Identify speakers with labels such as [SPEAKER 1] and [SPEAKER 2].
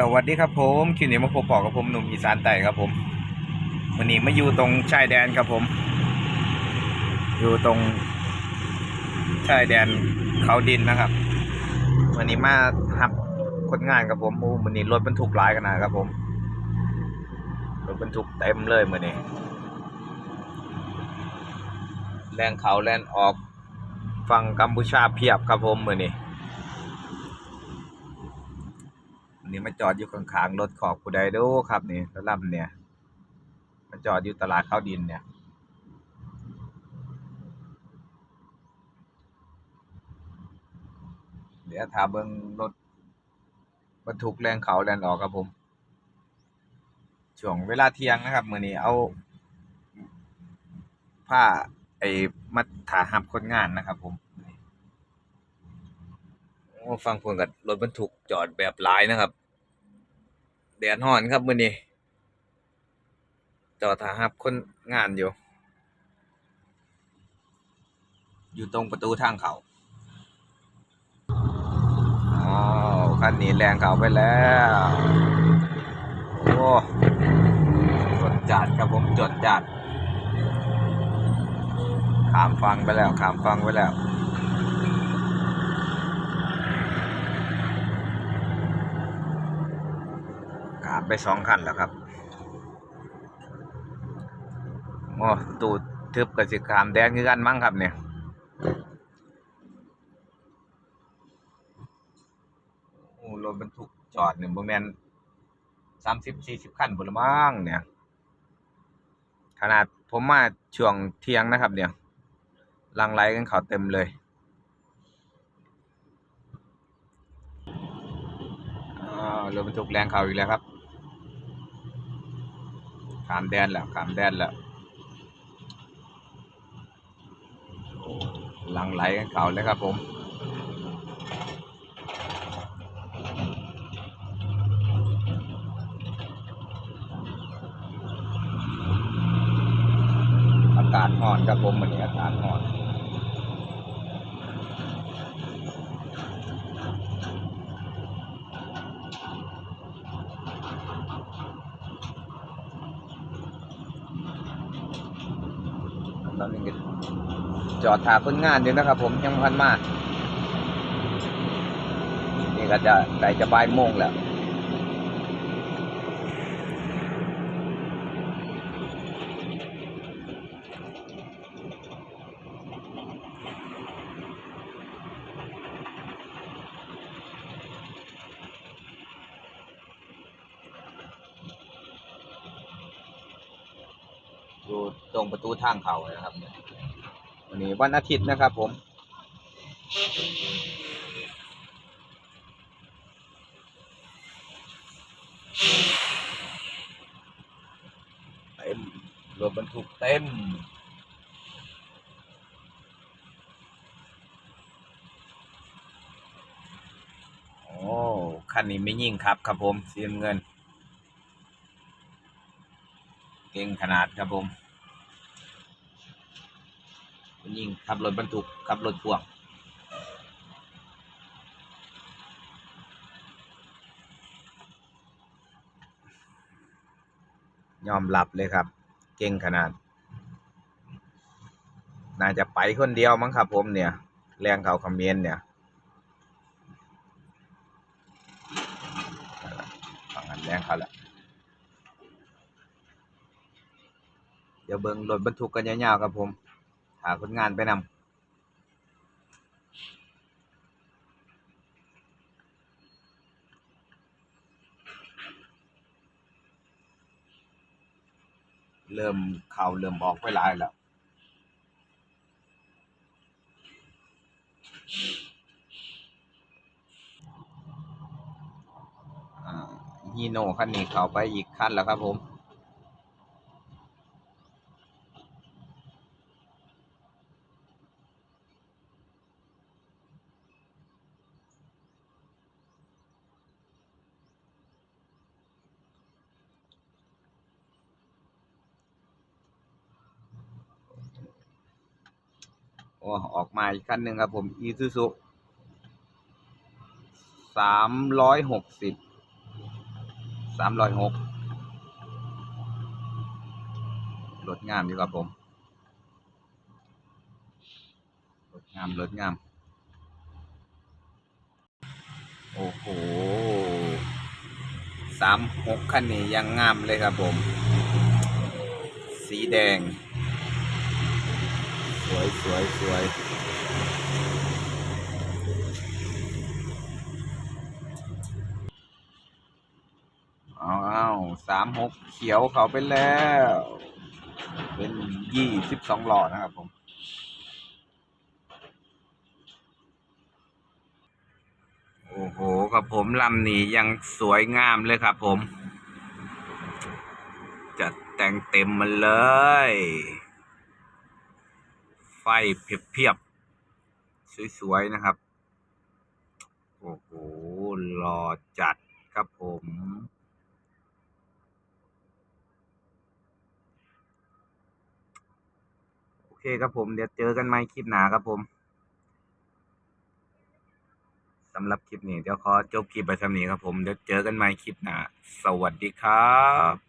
[SPEAKER 1] สวัสดีครับผมคลิปนี้มาพบปอกับผมหนุ่มอีสานใต้ครับผมวันนี้มาอยู่ตรงชายแดนครับผม อยู่ตรงชายแดนเขาดินนะครับ วันนี้มาหับคนงานครับผมโอ้วันนี้รถบรรทุกหลายขนาดครับผมรถบรรทุกเต็มเลยวันนี้แรงเขาแลนออกฝั่งกัมพูชาเพียบครับผมมือนี้ อันนี้มาจอดอยู่ข้างๆรถของผู้ใดดูครับนี่ระลำเนี่ยมาจอดอยู่ตลาดข้าวดินเนี่ยเดี๋ยวถามเบิ่งรถบรรทุกแรงเขาแรงออกครับผม ช่วงเวลาเที่ยงนะครับมือนี้เอา ผ้าไอ้มาถาหับคนงานนะครับผม ฟังพิ่นกับรถบรรทุกจอดแบบหลายนะครับ แดดร้อนครับมื้อนี้จอดถาหับคนงานอยู่ อยู่ตรงประตูทางเขาอ๋อคันนี้แรงเขาไปแล้ว โอ้จดจัดครับผมจดจัด ขามฟังไปแล้ว ขามฟังไปแล้ว ขาม ไปสองคันแล้วครับโอ้ตูดทึบกับสิขามแดนคือกันมั้งครับเนี่ยโอ้รถบรรทุกจอดเนี่ยบ่แมนสามสิบสี่สิบคันพุ่นมั้งเนี่ย ขนาดผมมาช่วงเที่ยงนะครับ เนี่ยลังไหลกันเขาเต็มเลยอ้าวรถบรรทุกแรงเขาอีกแล้วครับ ขามแดนแล้วขามแดนแล้วหลังไหลกันเขาเลยครับผม อากาศห่อนครับผมวันนี้อากาศห่อน ตอนนี้ก็จอดถาคนงานอยู่นะครับ ผมยังพันมานี่ก็จะใกล้จะบ่ายโมงแล้ว อยู่ตรงประตูทางเขานะครับวันนี้วันอาทิตย์นะครับ ผมเต็มรถบรรทุกเต็มโอ้คันนี้ไม่ยิ่งครับครับผมสีน้ำเงิน ก่งขนาดครับผมยิ่งขับรถบรรทุกขับรถพ่วงยอมรับเลยครับ เก่งขนาด น่าจะไปคนเดียวมั้งครับผมเนี่ย แรงเขาคอมเมนต์เนี่ยฟังกันแรงเขาแหละ เดี๋ยวเบิ่งรถบรรทุกกันยาวๆครับผมหาคนงานไปนำเริ่มเข่าเริ่มออกไปหลายแล้ว ฮีโน่คันนี้เข้าไปอีกคันแล้วครับผม อ้ออกมาอีกคันหนึ่งครับผม อีซูซุสามร้อยหกสิบสามร้อยหกรถงามอยู่ครับผมรถงามรถงาม โอ้โหสามหกคันนี้ยังงามเลยครับผม สีแดง สวยสวยสวยอ้าวสามหกเขียวเขาไปแล้ว เป็นยี่สิบสองหลอดนะครับผมโอ้โหครับผมลำนี้ยังสวยงามเลยครับผม จัดแต่งเต็มมาเลย ไฟเพียบๆ สวยๆ นะครับ โอ้โหหล่อจัดครับผม โอเคครับผม เดี๋ยวเจอกันใหม่คลิปหนาครับผมสำหรับคลิปนี้เดี๋ยวขอจบคลิปไปสำนี้ครับผม เดี๋ยวเจอกันใหม่คลิปหน้า สวัสดีครับ